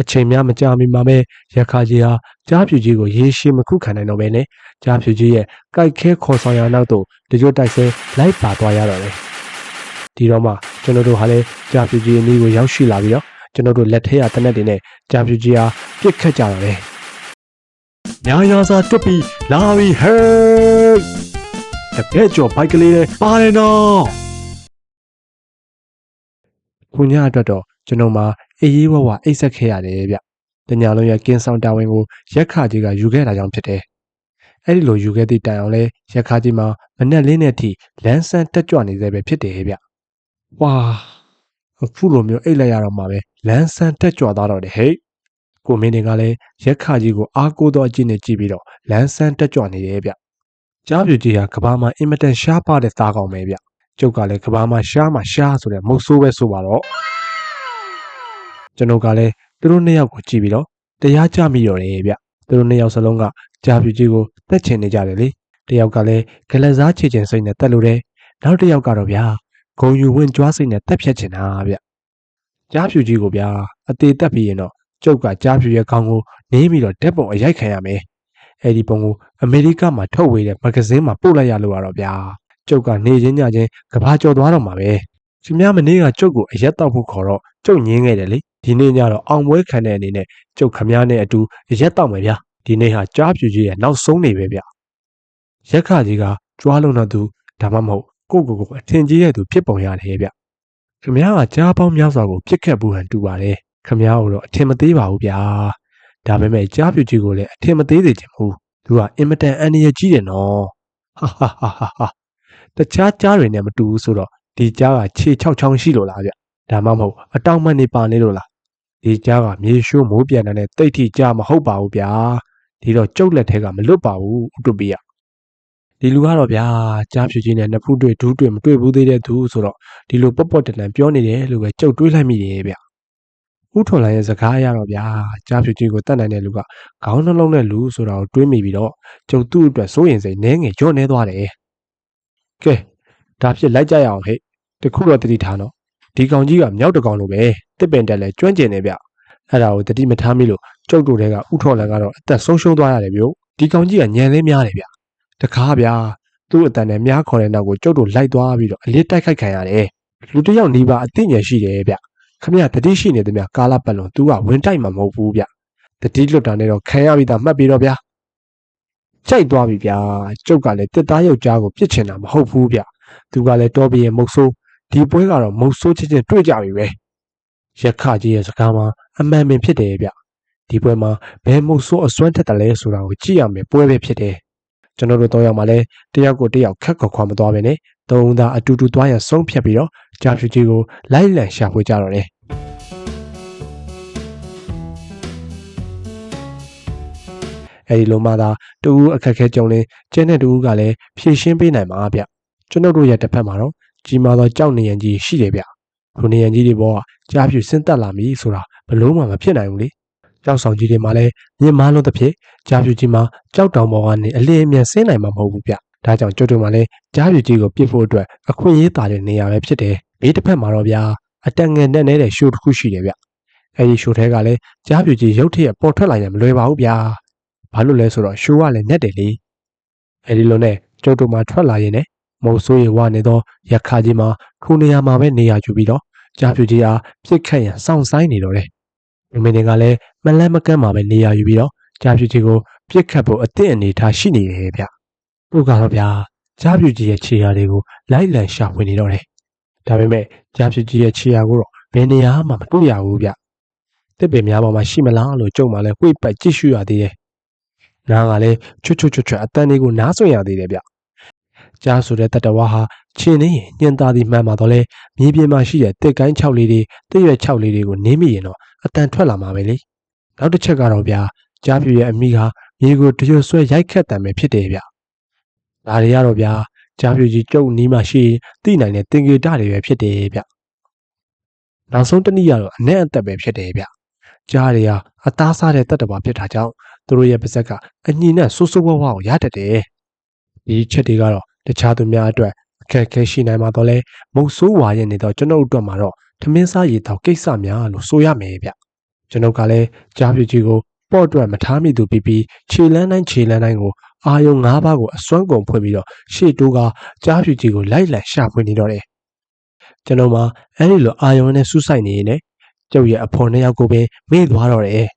အချိန်များမကြာမီမှာပဲရခါကြီးဟာကြားဖြူကြီးကိုရေရှည်မခုခံနိုင်တော့ဘဲနဲ့ကြားဖြူကြီးရဲ့ကြိုက်ခဲခေါ်ဆောင်ရာနောက်သို့တကြွတိုက်ဆဲလိုက်ပါသွားရတော့တယ်ဒီတော့မှကျွန်တော်တို့ဟာလည်းကြားဖြူကြီးအနီးကိုရောက်ရှိလာပြီးတော့ကျွန်တော်တို့လက်ထဲရတနက်တွေနဲ့ကြားဖြူကြီးဟာပြစ်ခတ်ကြတော့တယ်ညာယာစာတွတ်ပြီးလာပြီဟဲ့တကယ်ကြော်ဘိုက်ကလေးနဲ့ပါတယ်နော်ခုညအတွက်တော့ကျွန်တော်မှာ အေးရေးဝဝအိတ်ဆက်ခဲ့ရတယ်ဗျ။တညာလုံးရဲ့ကင်းဆောင်တာဝန်ကိုရက်ခကြီးကယူခဲ့တာကြောင့်ဖြစ်တယ်။အဲ့ဒီလိုယူခဲ့သည့်တိုင်အောင်လဲရက်ခကြီးမှာမနဲ့လင်းတဲ့အထိလန်းဆန်းတက်ကြွနေသေးပဲဖြစ်တယ်ဗျ။ဝါအခုလိုမျိုးအိတ်လိုက်ရတော့မှပဲလန်းဆန်းတက်ကြွသွားတော့တယ်ဟဲ့။ကိုမင်းတွေကလည်းရက်ခကြီးကိုအားကိုးသောအကြည့်နဲ့ကြည့်ပြီးတော့လန်းဆန်းတက်ကြွနေတယ်ဗျ။ကြားပြူကြီးဟာကဘာမှာအင်မတန်ရှားပါတဲ့သားကောင်ပဲဗျ။ကျုပ်ကလည်းကဘာမှာရှားမှာရှားဆိုတဲ့မုတ်ဆိုးပဲဆိုပါတော့ ကျွန်တော်ကလည်းသူတို့နှစ်ယောက်ကိုကြည့်ပြီးတော့တရားကြမိတော့တယ်ဗျသူတို့နှစ်ယောက်စလုံးကကြာပြူကြီးကိုတက်ချင်နေကြတယ်လေတယောက်ကလည်းဂလက်စားချေချင်စိတ်နဲ့တက်လို့တယ်နောက်တစ်ယောက်ကတော့ဗျာဂုံယူဝင်ကြွားစိတ်နဲ့တက်ဖြတ်ချင်တာဗျကြာပြူကြီးကိုဗျာအသေးတက်ပြီးရင်တော့ကျုပ်ကကြာပြူရဲ့ခေါင်းကိုနင်းပြီးတော့ဓာတ်ပုံအရိုက်ခံရမယ်အဲ့ဒီပုံကိုအမေရိကမှာထုတ်ဝေတဲ့မဂဇင်းမှာပို့လိုက်ရလို့ရတော့ဗျာကျုပ်ကနေချင်းညချင်းကဘာကျော်သွားတော့မှာပဲရှင်များမနေ့ကကျုပ်ကိုအရက်တော့ဖို့ခေါ်တော့ကျုပ်ညင်းခဲ့တယ်လေ ဒီနေ့ညတော့အောင်ပွဲခံတဲ့အနေနဲ့ကျုပ်ခမားနဲ့အတူရက်တော့မယ်ဗျာဒီနေ့ဟာကြားပြူကြီးရဲ့နောက်ဆုံးနေပဲဗျရက်ခကြီးကကြွားလုံးတော့သူဒါမှမဟုတ်ကိုကိုကိုအထင်ကြီးတဲ့သူဖြစ်ပုံရတယ်ဗျခမားကကြားပေါင်းများစွာကိုပြစ်ခတ်ဘူးဟန်တူပါတယ်ခမားကိုတော့အထင်မသေးပါဘူးဗျာဒါပေမဲ့ကြားပြူကြီးကိုလည်းအထင်မသေးစေချင်ဘူးသူကအင်မတန်အန္တရာယ်ကြီးတယ်နော်ဟာဟာဟာဟာဟာတခြားကြားတွေနဲ့မတူဘူးဆိုတော့ဒီကြားကခြေ6ချောင်းရှိလို့လားဗျဒါမှမဟုတ်အတောင်မှန်နေပါနေလို့လား ဒီကြားကမြေရှိုးမိုးပြန်တဲ့တိတ်ထိကြားမဟုတ်ပါဘူးဗျာဒီတော့ကျုပ်လက်ထဲကမလွတ်ပါဘူးဥတုပိယဒီလူကတော့ဗျာကြားဖြူကြီးနဲ့နှစ်ဖူးတွေ့ဒူးတွေ့မတွေ့ဘူးသေးတဲ့သူဆိုတော့ဒီလိုပော့ပော့တန်တန်ပြောနေတယ်လို့ပဲကျုပ်တွေးလိုက်မိတယ်ဗျဥထွန်လိုင်းရဲ့စကားအရတော့ဗျာကြားဖြူကြီးကိုတတ်နိုင်တဲ့လူကခေါင်းနှလုံးနဲ့လူဆိုတာကိုတွေးမိပြီးတော့ကျုပ်သူ့အတွက်စိုးရင်စိတ်နှဲငယ်ညော့နေသွားတယ်ကဲဒါဖြစ်လိုက်ကြရအောင်ဟဲ့တခုတော့တတိထားနော် ဒီကောင်ကြီးကမြောက်တကောင်လိုပဲတစ်ပင်တက်လဲကျွမ်းကျင်နေဗျအဲ့ဒါကိုတတိမထားမိလို့ကျုပ်တို့တွေကဥထော်လန်ကတော့အသက်ဆုံးရှုံးသွားရတယ်ဗျဒီကောင်ကြီးကညံလေးများတယ်ဗျတကားဗျာသူ့အတန်နဲ့မြားခေါ်တဲ့နောက်ကိုကျုပ်တို့လိုက်သွားပြီးတော့အလစ်တိုက်ခိုက်ခံရတယ်လူတစ်ယောက်နီးပါးအသိဉာဏ်ရှိတယ်ဗျခမရတတိရှိနေတယ်ဗျကာလပတ်လုံးသူကဝင်တိုက်မှာမဟုတ်ဘူးဗျတတိလွတ်တာနဲ့တော့ခံရပြီးသားမှတ်ပြီးတော့ဗျကြိုက်သွားပြီဗျာကျုပ်ကလည်းတစ်သားယောက်ျားကိုပြစ်ချင်တာမဟုတ်ဘူးဗျသူကလည်းတော်ပြရဲ့မုတ်ဆိုး ဒီပွဲကတော့မုတ်ဆိုးချင်းချင်းတွေ့ကြပြီပဲရက်ခကြီးရဲ့စကားမှာအမှန်ပင်ဖြစ်တယ်ဗျဒီပွဲမှာဘယ်မုတ်ဆိုးအစွမ်းထက်တယ်လဲဆိုတာကိုကြည့်ရမယ်ပွဲပဲဖြစ်တယ်ကျွန်တော်တို့တော့ရောက်မှလဲတယောက်ကိုတယောက်ခက်ခွာခွာမသွားပဲနဲ့သုံးသားအတူတူသွားရဆုံးဖြတ်ပြီးတော့ကြာဖြူကြီးကိုလိုက်လံရှာဖွေကြတော့တယ်အဲဒီလိုမှသာတူဦးအခက်ခဲကြုံရင်ကျင်းတဲ့တူဦးကလည်းဖြည့်ရှင်းပေးနိုင်မှာဗျကျွန်တော်တို့ရဲ့တစ်ဖက်မှာတော့ ကြီးမားသောကြောက်နေရန်ကြီးရှိတယ်ဗျ။ထိုနေရန်ကြီးတွေဘောကကြားဖြူဆင်းသက်လာပြီဆိုတာဘလို့မှမဖြစ်နိုင်ဘူးလေ။ကြောက်ဆောင်ကြီးတွေမှာလည်းမြင့်မားလို့တစ်ဖြစ်ကြားဖြူကြီးမှာကြောက်တောင်ပေါ်ကနေအလင်းအမြန်ဆင်းနိုင်မှာမဟုတ်ဘူးဗျ။ဒါကြောင့်ကျွတ်တို့မှာလည်းကြားဖြူကြီးကိုပြစ်ဖို့အတွက်အခွင့်အရေးတာတဲ့နေရာပဲဖြစ်တယ်။ဘေးတစ်ဖက်မှာတော့ဗျာအတက်ငယ်နဲ့နေတဲ့ရှိုးတစ်ခုရှိတယ်ဗျ။အဲဒီရှိုးထဲကလည်းကြားဖြူကြီးရုတ်တရက်ပေါ်ထွက်လာရင်မလွယ်ပါဘူးဗျာ။ဘာလို့လဲဆိုတော့ရှိုးကလည်းနဲ့တယ်လေ။အဲဒီလိုနဲ့ကျွတ်တို့မှာထွက်လာရင်လည်း မုတ်ဆိုးရဝနေသောရခါကြီးမှာခုနေရာမှာပဲနေရာယူပြီးတော့ကြာပြူကြီးအားပြစ်ခတ်ရန်စောင့်ဆိုင်နေတော့တယ်။လူမင်းတွေကလည်းမလန့်မကန့်မှာပဲနေရာယူပြီးတော့ကြာပြူကြီးကိုပြစ်ခတ်ဖို့အသင့်အနေထားရှိနေတယ်ဗျ။တို့ကတော့ဗျာကြာပြူကြီးရဲ့ခြေရာတွေကိုလိုက်လံရှာဖွေနေတော့တယ်။ဒါပေမဲ့ကြာပြူကြီးရဲ့ခြေရာကိုတော့ဘယ်နေရာမှမတွေ့ရဘူးဗျ။တစ်ပင်များပေါ်မှာရှိမလားလို့ကြုံမှလည်းဝိပတ်ကြည့်ရှုရသေးတယ်။နားကလည်းချွတ်ချွတ်ချွတ်ချွတ်အတန်းလေးကိုနားဆွင့်ရသေးတယ်ဗျ။ ကြားဆိုတဲ့တတဝါဟာချင်းနေရင်ညင်သာသည်မှန်ပါတော့လဲမြေပြင်မှာရှိတဲ့တစ်ကိုင်း6လေးတွေတစ်ရွက်6လေးတွေကိုနင်းမိရင်တော့အတန်ထွက်လာမှာပဲလေနောက်တစ်ချက်ကတော့ဗျာကြားပြူရဲ့အမိကမြေကိုတရွတ်ဆွဲရိုက်ခတ်တံပဲဖြစ်တယ်ဗျဒါတွေကတော့ဗျာကြားပြူကြီးကျုပ်နီးမှရှိရင်သိနိုင်တဲ့တင်ကေတတွေပဲဖြစ်တယ်ဗျနောက်ဆုံးတစ်နည်းကတော့အနဲ့အသက်ပဲဖြစ်တယ်ဗျကြားတွေကအသားစားတဲ့တတ်တဘာဖြစ်တာကြောင့်သူတို့ရဲ့ပါဇက်ကအညီနဲ့ဆိုးဆိုးဝါးဝါကိုရတတ်တယ်ဒီချက်တွေကတော့ တခြားသူများအတွက်အခက်အခဲရှိနိုင်မှာတော့လဲမုတ်ဆိုးဝါရဲ့နေတော့ကျွန်ုပ်အတွက်မှာတော့ထမင်းစားရည်တော့ကိစ္စများလို့ဆိုရမယ်ဗျကျွန်ုပ်ကလည်းကြားပြူကြီးကိုပေါ့အတွက်မထားမိသူပြီးပြီးခြေလန်းတိုင်းခြေလန်းတိုင်းကိုအာယုံ၅ပါးကိုအစွမ်းကုန်ဖွင့်ပြီးတော့ရှေ့တိုးကကြားပြူကြီးကိုလိုက်လံရှာဖွေနေတော့တယ်ကျွန်တော်မှအဲ့ဒီလိုအာယုံနဲ့စူးစိုက်နေရင်လည်းကျုပ်ရဲ့အဖော်နှစ်ယောက်ကိုပဲမေ့သွားတော့တယ်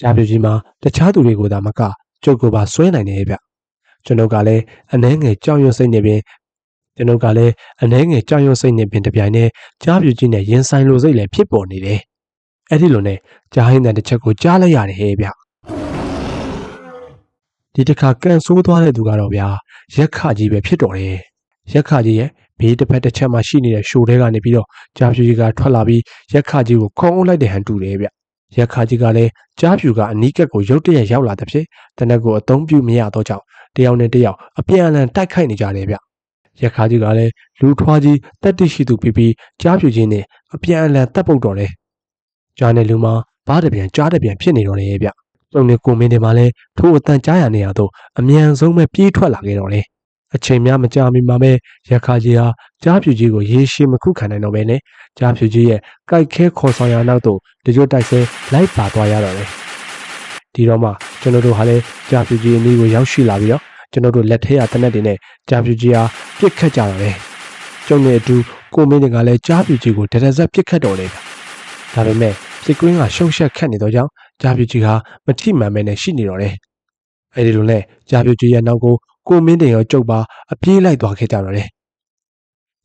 ကြားပြူကြီးမှာတခြားသူတွေကိုသာမကကျုပ်ကိုပါဆွဲနိုင်တယ်ဗျ ကျွန်ုပ်ကလည်းအနှဲငယ်ကြောက်ရွံ့စိတ်နေပင်ကျွန်ုပ်ကလည်းအနှဲငယ်ကြောက်ရွံ့စိတ်နေပင်တပြိုင်နက်ကြားပြူကြီးနဲ့ရင်ဆိုင်လိုစိတ်လည်းဖြစ်ပေါ်နေတယ်အဲ့ဒီလိုနဲ့ကြားဟင်းတဲ့တစ်ချက်ကိုကြားလိုက်ရတယ်ဟဲ့ဗျဒီတစ်ခါကန်ဆိုးသွားတဲ့သူကတော့ဗျာရက်ခကြီးပဲဖြစ်တော်တယ်ရက်ခကြီးရဲ့ဘေးတစ်ဖက်တစ်ချက်မှာရှိနေတဲ့ရှိုးတဲကနေပြီးတော့ကြားပြူကြီးကထွက်လာပြီးရက်ခကြီးကိုခေါင်းအုပ်လိုက်တဲ့ဟန်တူတယ်ဗျရက်ခကြီးကလည်းကြားပြူကအနီးကပ်ကိုရုတ်တရက်ရောက်လာတဲ့ဖြစ်တနက်ကိုအသုံးပြုမရတော့ကြောင့် တယောက်နဲ့တယောက်အပြန်အလှန်တိုက်ခိုက်နေကြတယ်ဗျရက်ခကြီးကလည်းလူထွားကြီးတက်တိရှိသူပြီးပြီးကြားပြူချင်းနဲ့အပြန်အလှန်တက်ပုတ်တော်တယ်ကြားနေလူမှာဘားတပြန်ကြားတပြန်ဖြစ်နေတော့တယ်ဗျကျုံနေကိုမင်းတွေမှာလည်းထိုးအတန်ကြားရနေရတော့အမြန်ဆုံးပဲပြေးထွက်လာခဲ့တော့တယ်အချိန်များမကြာမီမှာပဲရက်ခကြီးဟာကြားပြူကြီးကိုရေရှည်မခုခံနိုင်တော့ပဲနဲ့ကြားပြူကြီးရဲ့ကြိုက်ခဲခေါ်ဆောင်ရနောက်တော့တကြွတိုက်ဆဲလိုက်ပါသွားရတော့တယ် ဒီတော့မှကျွန်တော်တို့ဟာလည်းကြားပြူကြီးအနည်းကိုရောက်ရှိလာပြီးတော့ကျွန်တော်တို့လက်ထဲရတနက်တွေနဲ့ကြားပြူကြီးဟာပြစ်ခတ်ကြတော့တယ်ကျုံနေအတူကိုမင်းတွေကလည်းကြားပြူကြီးကိုတရဇက်ပြစ်ခတ်တော်တယ်ဗျဒါပေမဲ့စစ်ကွင်းကရှုံရှက်ခတ်နေတော့ကြောင့်ကြားပြူကြီးဟာမထိမှန်မဲနဲ့ရှိနေတော့တယ်အဲဒီလိုနဲ့ကြားပြူကြီးရဲ့နောက်ကိုကိုမင်းတွေရောကျုပ်ပါအပြေးလိုက်သွားခဲ့ကြတော့တယ်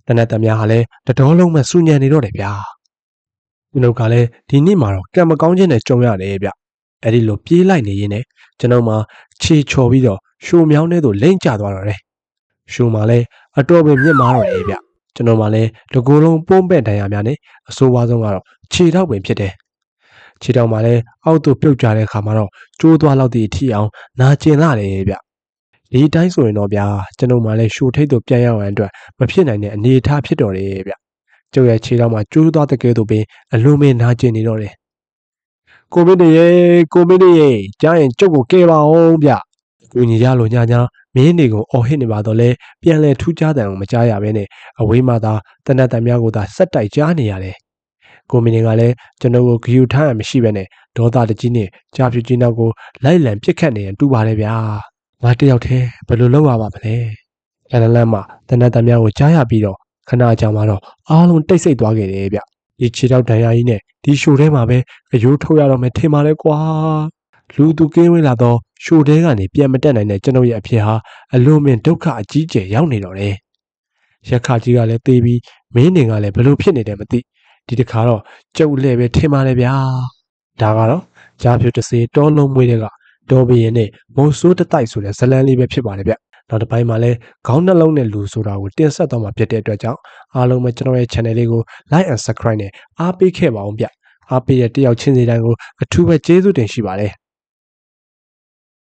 တနက်တများဟာလည်းတတော်လုံးမဲ့စူညံနေတော့တယ်ဗျာကျွန်ုပ်ကလည်းဒီနေ့မှာတော့ကံမကောင်းခြင်းနဲ့ကြုံရတယ်ဗျ အဲ့ဒီလိုပြေးလိုက်နေရင်းနဲ့ကျွန်တော်မှခြေချော်ပြီးတော့ရှိုမြောင်းထဲသို့လိမ့်ကျသွားတော့တယ်ရှိုမှာလည်းအတော်ပဲမြင့်မားတော့တယ်ဗျကျွန်တော်မှလည်းတကူလုံးပုံးပဲ့တန်ရများနဲ့အဆိုးဝါးဆုံးကတော့ခြေထောက်ပင်ဖြစ်တယ်ခြေထောက်မှာလည်းအောက်သို့ပြုတ်ကျတဲ့အခါမှာတော့ကျိုးသွားလောက်သည့်အထိအောင်နာကျင်လာတယ်ဗျဒီတိုင်းဆိုရင်တော့ဗျာကျွန်တော်မှလည်းရှိုထိတ်သို့ပြန်ရောက်ရန်အတွက်မဖြစ်နိုင်တဲ့အနေအထားဖြစ်တော့တယ်ဗျကျုပ်ရဲ့ခြေထောက်မှာကျိုးသွားတဲ့ကဲသို့ပင်အလွန်ပင်နာကျင်နေတော့တယ် ကိုမင်းတရေကိုမင်းတရေကြားရင်ကျုပ်ကိုကဲပါအောင်ဗျကိုညီရလိုညာညာမင်းနေကိုအော်ဟစ်နေပါတော့လဲပြန်လဲထူးခြားတယ်အောင်မကြားရဘဲနဲ့အဝေးမှသာတနတ်တများကိုသာစက်တိုက်ကြားနေရတယ်ကိုမင်းကလည်းကျွန်တော်ကိုဂယူထားရမရှိဘဲနဲ့ဒေါသတကြီးနဲ့ကြာပြူကြီးနောက်ကိုလိုက်လံပစ်ခတ်နေရင်တူပါတယ်ဗျာငါတယောက်တည်းဘယ်လိုလုပ်ရပါမလဲလန်လန်မှတနတ်တများကိုကြားရပြီးတော့ခဏကြာမှတော့အားလုံးတိတ်ဆိတ်သွားခဲ့တယ်ဗျဒီခြေထောက်ဒဏ်ရာကြီးနဲ့ ဒီရှိုထဲမှာပဲအယိုးထုတ်ရတော့မယ်ထင်ပါလေကွာလူသူကင်းဝေးလာတော့ရှိုတဲကနေပြန်မတက်နိုင်တဲ့ကျွန်ုပ်ရဲ့အဖြစ်ဟာအလွန်ပင်ဒုက္ခအကြီးကျယ်ရောက်နေတော့တယ်ရက်ခကြီးကလည်းသေးပြီးမင်းနေကလည်းဘယ်လိုဖြစ်နေတယ်မသိဒီတခါတော့ကြုတ်လဲပဲထင်ပါလေဗျာဒါကတော့ဂျာဖြူတစေတောလုံးမွေးတဲ့ကတော်ဘရင်နဲ့မုံဆိုးတတိုက်ဆိုတဲ့ဇလန်းလေးပဲဖြစ်ပါလေဗျ နောက်တစ်ပိုင်းမှာလည်းခေါင်းနှလုံးနဲ့လူဆိုတာကိုတင်ဆက်တော့မှာဖြစ်တဲ့အတွက်ကြောင့်အားလုံးပဲကျွန်တော်ရဲ့ channel လေးကို like and subscribe နဲ့အားပေးခဲ့ပါအောင်ဗျအားပေးတဲ့တယောက်ချင်းစီတိုင်းကိုအထူးပဲကျေးဇူးတင်ရှိပါတယ်